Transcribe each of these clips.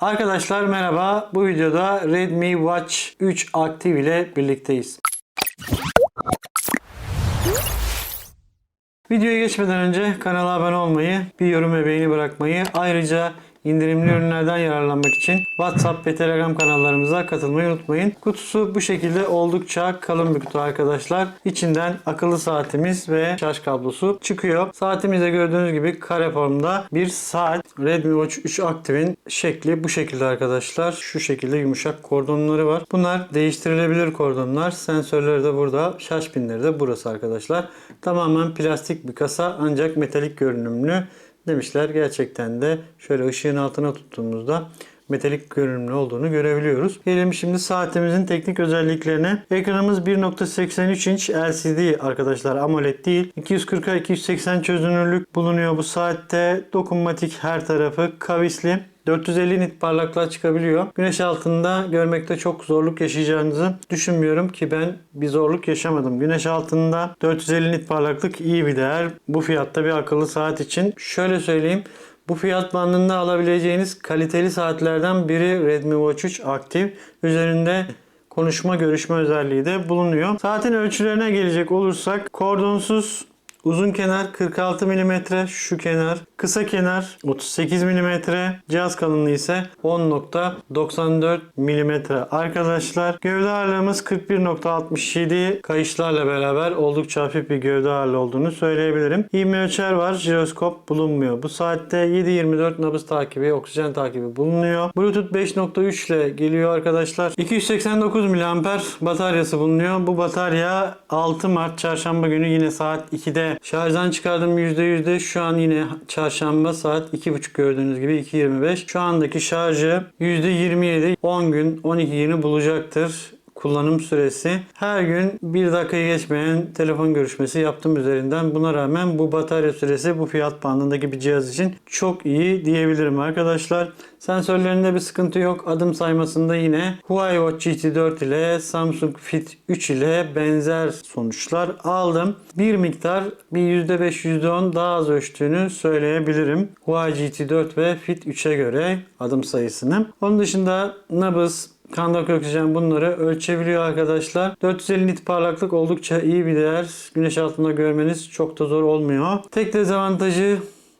Arkadaşlar merhaba. Bu videoda Redmi Watch 3 Active ile birlikteyiz. Videoya geçmeden önce kanala abone olmayı, bir yorum ve beğeni bırakmayı, ayrıca indirimli ürünlerden yararlanmak için WhatsApp ve Telegram kanallarımıza katılmayı unutmayın. Kutusu bu şekilde oldukça kalın bir kutu arkadaşlar. İçinden akıllı saatimiz ve şarj kablosu çıkıyor. Saatimizde gördüğünüz gibi kare formda bir saat. Redmi Watch 3 Active'in şekli bu şekilde arkadaşlar. Şu şekilde yumuşak kordonları var. Bunlar değiştirilebilir kordonlar. Sensörleri de burada. Şarj pinleri de burası arkadaşlar. Tamamen plastik bir kasa ancak metalik görünümlü demişler. Gerçekten de şöyle ışığın altına tuttuğumuzda metalik görünümlü olduğunu görebiliyoruz. Gelelim şimdi saatimizin teknik özelliklerine. Ekranımız 1.83 inç LCD arkadaşlar AMOLED değil. 240'a 280 çözünürlük bulunuyor bu saatte. Dokunmatik her tarafı kavisli. 450 nit parlaklığa çıkabiliyor. Güneş altında görmekte çok zorluk yaşayacağınızı düşünmüyorum ki ben bir zorluk yaşamadım. Güneş altında 450 nit parlaklık iyi bir değer. Bu fiyatta bir akıllı saat için. Şöyle söyleyeyim. Bu fiyat bandında alabileceğiniz kaliteli saatlerden biri Redmi Watch 3 Active. Üzerinde konuşma görüşme özelliği de bulunuyor. Saatin ölçülerine gelecek olursak kordonsuz Uzun kenar 46 mm, şu kenar, kısa kenar 38 mm, cihaz kalınlığı ise 10.94 mm. Arkadaşlar gövde ağırlığımız 41.67 kayışlarla beraber oldukça hafif bir gövde ağırlığı olduğunu söyleyebilirim. İğme ölçer var, jiroskop bulunmuyor. Bu saatte 7.24 nabız takibi, oksijen takibi bulunuyor. Bluetooth 5.3 ile geliyor arkadaşlar. 289 mAh bataryası bulunuyor. Bu batarya 6 Mart çarşamba günü yine saat 2'de Şarjdan çıkardım %yüzde. Şu an yine çarşamba saat 2.30 gördüğünüz gibi 2.25. Şu andaki şarjı %27. 10 gün 12 günü bulacaktır kullanım süresi. Her gün 1 dakikayı geçmeyen telefon görüşmesi yaptım üzerinden. Buna rağmen bu batarya süresi bu fiyat bandındaki bir cihaz için çok iyi diyebilirim arkadaşlar. Sensörlerinde bir sıkıntı yok. Adım saymasında yine Huawei Watch GT4 ile Samsung Fit 3 ile benzer sonuçlar aldım. Bir miktar bir %5 %10 daha az ölçtüğünü söyleyebilirim. Huawei GT4 ve Fit 3'e göre adım sayısını. Onun dışında nabız, Kandaki oksijen bunları ölçebiliyor arkadaşlar. 450 nit parlaklık oldukça iyi bir değer. Güneş altında görmeniz çok da zor olmuyor. Tek dezavantajı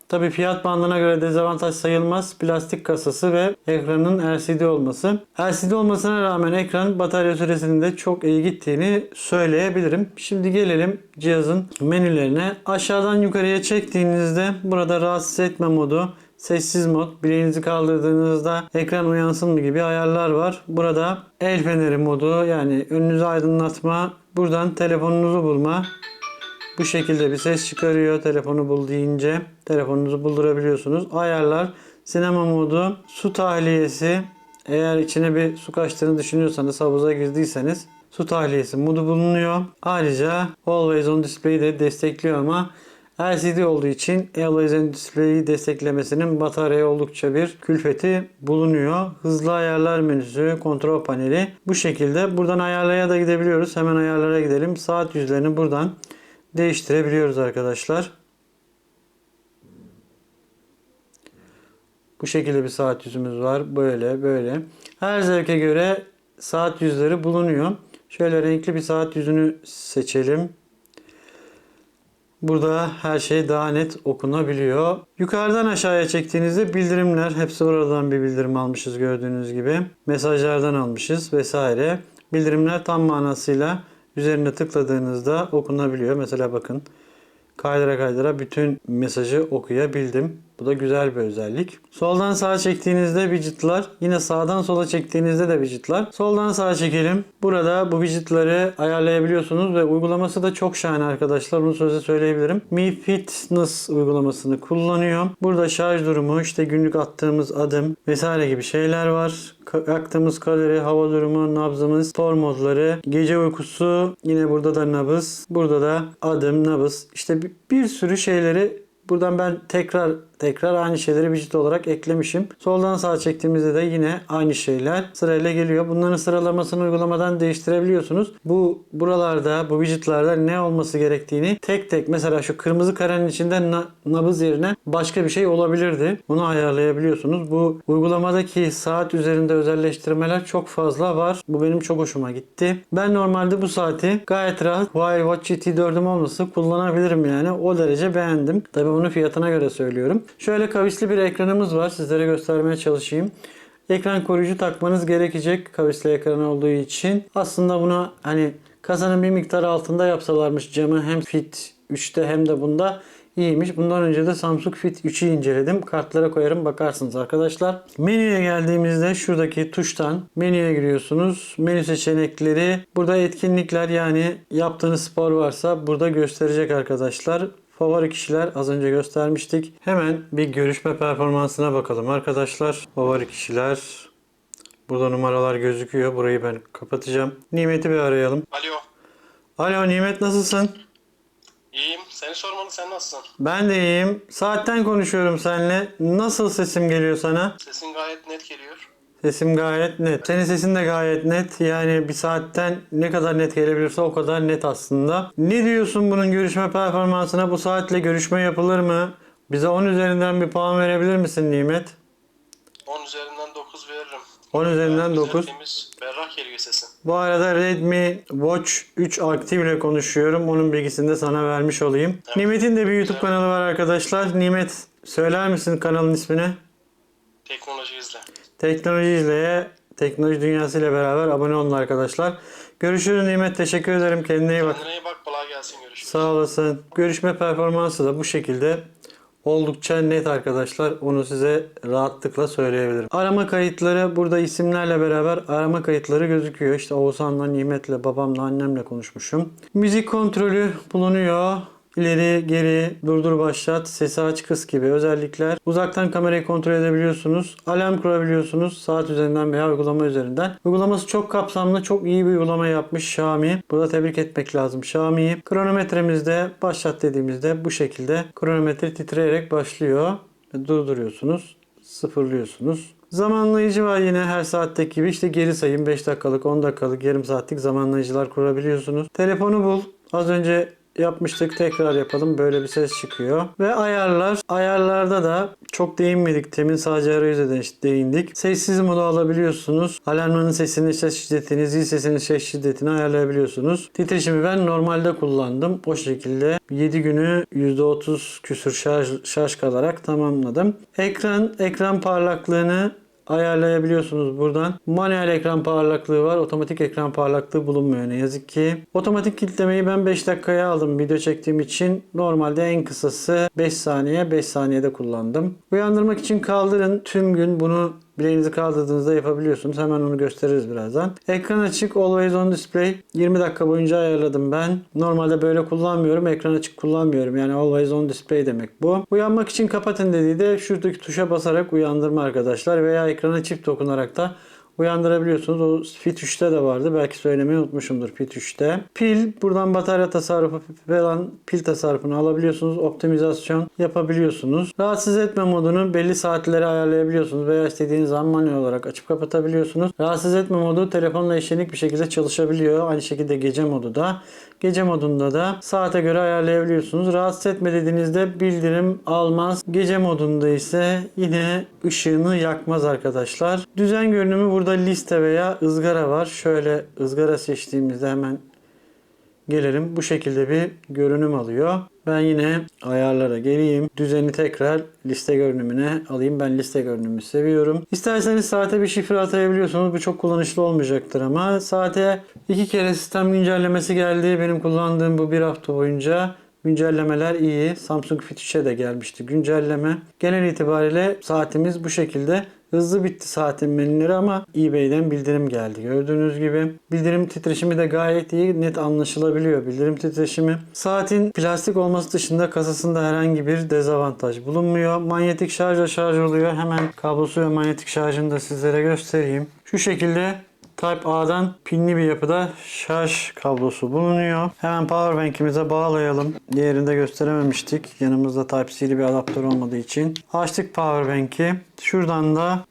Tabi fiyat bandına göre dezavantaj sayılmaz. Plastik kasası ve ekranın LCD olması. LCD olmasına rağmen ekran batarya süresinin de çok iyi gittiğini söyleyebilirim. Şimdi gelelim cihazın menülerine. Aşağıdan yukarıya çektiğinizde burada rahatsız etme modu, Sessiz mod, bileğinizi kaldırdığınızda ekran uyansın mı gibi ayarlar var. Burada el feneri modu yani önünüzü aydınlatma, buradan telefonunuzu bulma. Bu şekilde bir ses çıkarıyor telefonu bul deyince. Telefonunuzu buldurabiliyorsunuz. Ayarlar, sinema modu, su tahliyesi. Eğer içine bir su kaçtığını düşünüyorsanız, havuza girdiyseniz su tahliyesi modu bulunuyor. Ayrıca Always on Display de destekliyor ama LCD olduğu için Always on Display'i desteklemesinin bataryaya oldukça bir külfeti bulunuyor. Hızlı ayarlar menüsü, kontrol paneli bu şekilde. Buradan ayarlaya da gidebiliyoruz. Hemen ayarlara gidelim. Saat yüzlerini buradan değiştirebiliyoruz arkadaşlar. Bu şekilde bir saat yüzümüz var. Böyle böyle. Her zevke göre saat yüzleri bulunuyor. Şöyle renkli bir saat yüzünü seçelim. Burada her şey daha net okunabiliyor. Yukarıdan aşağıya çektiğinizde bildirimler hepsi oradan bir bildirim almışız gördüğünüz gibi. Mesajlardan almışız vesaire. Bildirimler tam manasıyla üzerine tıkladığınızda okunabiliyor. Mesela bakın kaydıra kaydıra bütün mesajı okuyabildim. Bu da güzel bir özellik. Soldan sağa çektiğinizde widgetlar, yine sağdan sola çektiğinizde de widgetlar. Soldan sağa çekelim. Burada bu widgetları ayarlayabiliyorsunuz ve uygulaması da çok şahane arkadaşlar. Bunu size söyleyebilirim. Mi Fitness uygulamasını kullanıyor. Burada şarj durumu, işte günlük attığımız adım vesaire gibi şeyler var. Yaktığımız kalori, hava durumu, nabzımız, spor modları, gece uykusu, yine burada da nabız, burada da adım, nabız. İşte bir sürü şeyleri Buradan ben tekrar tekrar aynı şeyleri widget olarak eklemişim. Soldan sağa çektiğimizde de yine aynı şeyler sırayla geliyor. Bunların sıralamasını uygulamadan değiştirebiliyorsunuz. Bu buralarda bu widgetlerde ne olması gerektiğini tek tek mesela şu kırmızı karenin içinde na- nabız yerine başka bir şey olabilirdi. Bunu ayarlayabiliyorsunuz. Bu uygulamadaki saat üzerinde özelleştirmeler çok fazla var. Bu benim çok hoşuma gitti. Ben normalde bu saati gayet rahat Huawei Watch GT 4'üm olması kullanabilirim yani. O derece beğendim. Tabii bunu fiyatına göre söylüyorum. Şöyle kavisli bir ekranımız var. Sizlere göstermeye çalışayım. Ekran koruyucu takmanız gerekecek kavisli ekran olduğu için. Aslında bunu hani kasanın bir miktar altında yapsalarmış camı hem Fit 3'te hem de bunda iyiymiş. Bundan önce de Samsung Fit 3'ü inceledim. Kartlara koyarım bakarsınız arkadaşlar. Menüye geldiğimizde şuradaki tuştan menüye giriyorsunuz. Menü seçenekleri burada etkinlikler yani yaptığınız spor varsa burada gösterecek arkadaşlar. Favori kişiler az önce göstermiştik. Hemen bir görüşme performansına bakalım arkadaşlar. Favori kişiler. Burada numaralar gözüküyor. Burayı ben kapatacağım. Nimet'i bir arayalım. Alo. Alo Nimet nasılsın? İyiyim. Seni sormalı sen nasılsın? Ben de iyiyim. Saatten konuşuyorum seninle. Nasıl sesim geliyor sana? Sesin gayet net geliyor. Sesim gayet net. Senin sesin de gayet net. Yani bir saatten ne kadar net gelebilirse o kadar net aslında. Ne diyorsun bunun görüşme performansına? Bu saatle görüşme yapılır mı? Bize 10 üzerinden bir puan verebilir misin Nimet? 10 üzerinden 9 veririm. 10 üzerinden Gayet 9. güzel, Temiz, berrak geliyor sesin. Bu arada Redmi Watch 3 Active ile konuşuyorum. Onun bilgisini de sana vermiş olayım. Evet. Nimet'in de bir YouTube Evet. kanalı var arkadaşlar. Nimet söyler misin kanalın ismini? Teknoloji. Teknoloji izleye, teknoloji dünyası ile beraber abone olun arkadaşlar. Görüşürüz Nimet. Teşekkür ederim. Kendine iyi bak. Kendine iyi bak. Kolay gelsin. Görüşürüz. Sağ olasın. Görüşme performansı da bu şekilde oldukça net arkadaşlar. Onu size rahatlıkla söyleyebilirim. Arama kayıtları burada isimlerle beraber arama kayıtları gözüküyor. İşte Oğuzhan'la, Nimet'le, babamla, annemle konuşmuşum. Müzik kontrolü bulunuyor. İleri, geri, durdur, başlat, sesi aç, kıs gibi özellikler. Uzaktan kamerayı kontrol edebiliyorsunuz. Alarm kurabiliyorsunuz. Saat üzerinden veya uygulama üzerinden. Uygulaması çok kapsamlı, çok iyi bir uygulama yapmış Xiaomi. Burada tebrik etmek lazım Xiaomi'yi. Kronometremizde başlat dediğimizde bu şekilde kronometre titreyerek başlıyor. Durduruyorsunuz, sıfırlıyorsunuz. Zamanlayıcı var yine her saatteki gibi işte geri sayım 5 dakikalık 10 dakikalık yarım saatlik zamanlayıcılar kurabiliyorsunuz. Telefonu bul. Az önce yapmıştık tekrar yapalım böyle bir ses çıkıyor. Ve ayarlar. Ayarlarda da çok değinmedik. Temin sadece arayüze de değindik. Sessiz modu alabiliyorsunuz. Alarmının sesini, ses şiddetini, zil sesinin ses şiddetini ayarlayabiliyorsunuz. Titreşimi ben normalde kullandım. O şekilde 7 günü %30 küsür şarj, şarj kalarak tamamladım. Ekran, ekran parlaklığını ayarlayabiliyorsunuz buradan. Manuel ekran parlaklığı var. Otomatik ekran parlaklığı bulunmuyor ne yazık ki. Otomatik kilitlemeyi ben 5 dakikaya aldım video çektiğim için. Normalde en kısası 5 saniye 5 saniyede kullandım. Uyandırmak için kaldırın. Tüm gün bunu bileğinizi kaldırdığınızda yapabiliyorsunuz. Hemen onu gösteririz birazdan. Ekran açık Always on Display. 20 dakika boyunca ayarladım ben. Normalde böyle kullanmıyorum. Ekran açık kullanmıyorum. Yani Always on Display demek bu. Uyanmak için kapatın dediği de şuradaki tuşa basarak uyandırma arkadaşlar. Veya ekrana çift dokunarak da uyandırabiliyorsunuz. O Fit 3'te de vardı. Belki söylemeyi unutmuşumdur Fit 3'te. Pil buradan batarya tasarrufu falan pil tasarrufunu alabiliyorsunuz. Optimizasyon yapabiliyorsunuz. Rahatsız etme modunu belli saatlere ayarlayabiliyorsunuz veya istediğiniz zaman manuel olarak açıp kapatabiliyorsunuz. Rahatsız etme modu telefonla eşlenik bir şekilde çalışabiliyor. Aynı şekilde gece modu da. Gece modunda da saate göre ayarlayabiliyorsunuz. Rahatsız etme dediğinizde bildirim almaz. Gece modunda ise yine ışığını yakmaz arkadaşlar. Düzen görünümü burada liste veya ızgara var. Şöyle ızgara seçtiğimizde hemen gelelim. Bu şekilde bir görünüm alıyor. Ben yine ayarlara geleyim. Düzeni tekrar liste görünümüne alayım. Ben liste görünümü seviyorum. İsterseniz saate bir şifre atayabiliyorsunuz. Bu çok kullanışlı olmayacaktır ama saate iki kere sistem güncellemesi geldi. Benim kullandığım bu bir hafta boyunca Güncellemeler iyi. Samsung Fit 3'e de gelmişti güncelleme. Genel itibariyle saatimiz bu şekilde. Hızlı bitti saatin menüleri ama eBay'den bildirim geldi. Gördüğünüz gibi bildirim titreşimi de gayet iyi, net anlaşılabiliyor bildirim titreşimi. Saatin plastik olması dışında kasasında herhangi bir dezavantaj bulunmuyor. Manyetik şarjla şarj oluyor. Hemen kablosu ve manyetik şarjını da sizlere göstereyim. Şu şekilde Type A'dan pinli bir yapıda şarj kablosu bulunuyor. Hemen powerbank'imize bağlayalım. Diğerinde gösterememiştik. Yanımızda Type-C'li bir adaptör olmadığı için. Açtık powerbank'i. Şuradan da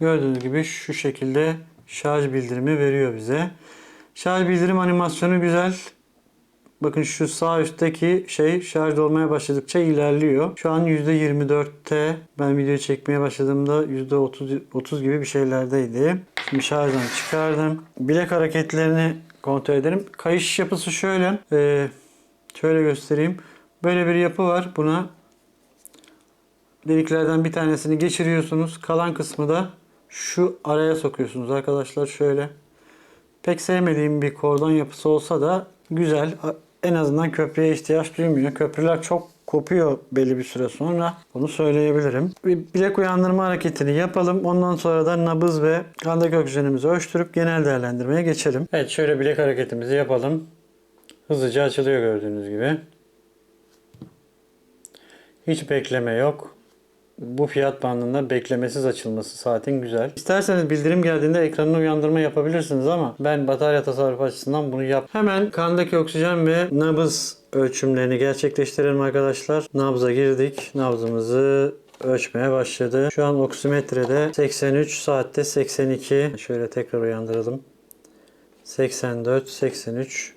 gördüğünüz gibi şu şekilde şarj bildirimi veriyor bize. Şarj bildirim animasyonu güzel. Bakın şu sağ üstteki şey şarj olmaya başladıkça ilerliyor. Şu an %24'te. Ben video çekmeye başladığımda %30 30 gibi bir şeylerdeydi. Şimdi şarjdan çıkardım. Bilek hareketlerini kontrol edelim. Kayış yapısı şöyle. Ee, şöyle göstereyim. Böyle bir yapı var. Buna deliklerden bir tanesini geçiriyorsunuz. Kalan kısmı da şu araya sokuyorsunuz arkadaşlar şöyle. Pek sevmediğim bir kordon yapısı olsa da güzel. En azından köprüye ihtiyaç duymuyor. Köprüler çok kopuyor belli bir süre sonra. Bunu söyleyebilirim. Bir bilek uyandırma hareketini yapalım. Ondan sonra da nabız ve kandaki oksijenimizi ölçtürüp genel değerlendirmeye geçelim. Evet şöyle bilek hareketimizi yapalım. Hızlıca açılıyor gördüğünüz gibi. Hiç bekleme yok. Bu fiyat bandında beklemesiz açılması saatin güzel. İsterseniz bildirim geldiğinde ekranını uyandırma yapabilirsiniz ama ben batarya tasarrufu açısından bunu yap. Hemen kandaki oksijen ve nabız ölçümlerini gerçekleştirelim arkadaşlar. Nabza girdik. Nabzımızı ölçmeye başladı. Şu an oksimetrede 83 saatte 82. Şöyle tekrar uyandıralım. 84, 83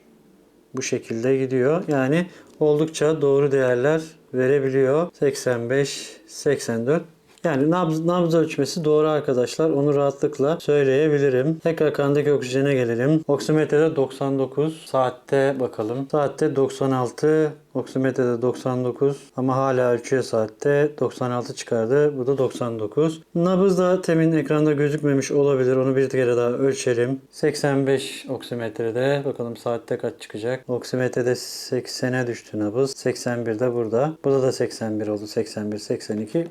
bu şekilde gidiyor. Yani oldukça doğru değerler verebiliyor. 85, 84. Yani nabz, nabız ölçmesi doğru arkadaşlar. Onu rahatlıkla söyleyebilirim. Tekrar kandaki oksijene gelelim. Oksimetrede 99. Saatte bakalım. Saatte 96. Oksimetrede 99. Ama hala ölçüyor saatte. 96 çıkardı. Bu da 99. Nabız da temin ekranda gözükmemiş olabilir. Onu bir kere daha ölçelim. 85 oksimetrede. Bakalım saatte kaç çıkacak. Oksimetrede 80'e düştü nabız. 81 de burada. Burada da 81 oldu. 81, 82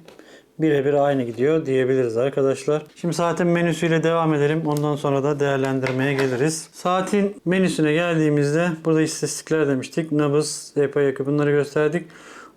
birebir aynı gidiyor diyebiliriz arkadaşlar. Şimdi saatin menüsüyle devam edelim. Ondan sonra da değerlendirmeye geliriz. Saatin menüsüne geldiğimizde burada istatistikler demiştik. Nabız, depo yakı bunları gösterdik.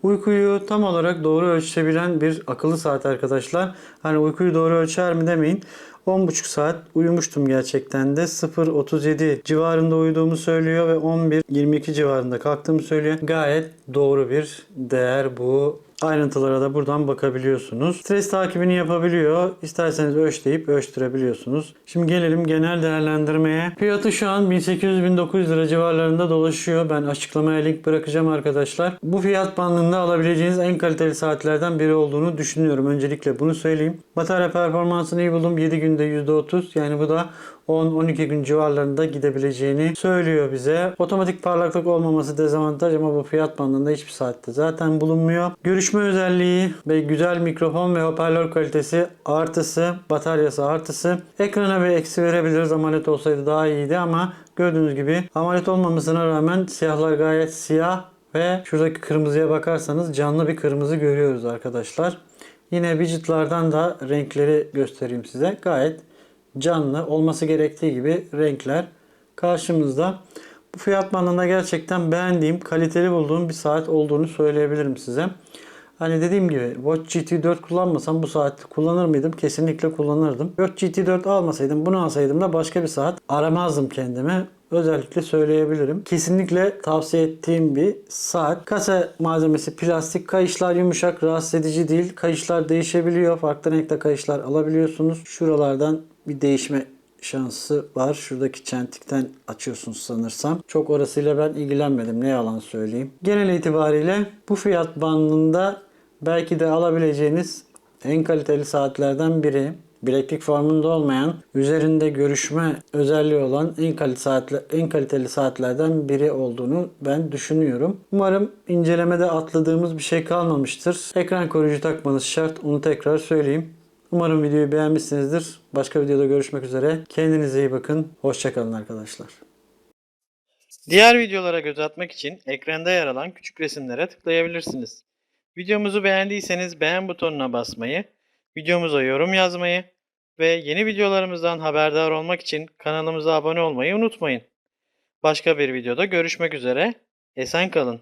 Uykuyu tam olarak doğru ölçebilen bir akıllı saat arkadaşlar. Hani uykuyu doğru ölçer mi demeyin. 10,5 saat uyumuştum gerçekten de 0.37 civarında uyuduğumu söylüyor ve 11.22 civarında kalktığımı söylüyor. Gayet doğru bir değer bu. Ayrıntılara da buradan bakabiliyorsunuz. Stres takibini yapabiliyor. İsterseniz ölçleyip ölçtürebiliyorsunuz. Şimdi gelelim genel değerlendirmeye. Fiyatı şu an 1800-1900 lira civarlarında dolaşıyor. Ben açıklamaya link bırakacağım arkadaşlar. Bu fiyat bandında alabileceğiniz en kaliteli saatlerden biri olduğunu düşünüyorum. Öncelikle bunu söyleyeyim. Batarya performansını iyi buldum. 7 günde %30 yani bu da 10-12 gün civarlarında gidebileceğini söylüyor bize. Otomatik parlaklık olmaması dezavantaj ama bu fiyat bandında hiçbir saatte zaten bulunmuyor. Görüşme özelliği ve güzel mikrofon ve hoparlör kalitesi artısı, bataryası artısı. Ekrana bir eksi verebiliriz. AMOLED olsaydı daha iyiydi ama gördüğünüz gibi AMOLED olmamasına rağmen siyahlar gayet siyah ve şuradaki kırmızıya bakarsanız canlı bir kırmızı görüyoruz arkadaşlar. Yine widgetlardan da renkleri göstereyim size. Gayet canlı olması gerektiği gibi renkler karşımızda. Bu fiyat bandında gerçekten beğendiğim, kaliteli bulduğum bir saat olduğunu söyleyebilirim size. Hani dediğim gibi Watch GT4 kullanmasam bu saati kullanır mıydım? Kesinlikle kullanırdım. Watch GT4 almasaydım bunu alsaydım da başka bir saat aramazdım kendime. Özellikle söyleyebilirim. Kesinlikle tavsiye ettiğim bir saat. Kasa malzemesi plastik. Kayışlar yumuşak, rahatsız edici değil. Kayışlar değişebiliyor. Farklı renkte kayışlar alabiliyorsunuz. Şuralardan bir değişme şansı var. Şuradaki çentikten açıyorsunuz sanırsam. Çok orasıyla ben ilgilenmedim. Ne yalan söyleyeyim. Genel itibariyle bu fiyat bandında belki de alabileceğiniz en kaliteli saatlerden biri. Bileklik formunda olmayan, üzerinde görüşme özelliği olan en kaliteli saatler, en kaliteli saatlerden biri olduğunu ben düşünüyorum. Umarım incelemede atladığımız bir şey kalmamıştır. Ekran koruyucu takmanız şart. Onu tekrar söyleyeyim. Umarım videoyu beğenmişsinizdir. Başka videoda görüşmek üzere. Kendinize iyi bakın. Hoşçakalın arkadaşlar. Diğer videolara göz atmak için ekranda yer alan küçük resimlere tıklayabilirsiniz. Videomuzu beğendiyseniz beğen butonuna basmayı, videomuza yorum yazmayı ve yeni videolarımızdan haberdar olmak için kanalımıza abone olmayı unutmayın. Başka bir videoda görüşmek üzere. Esen kalın.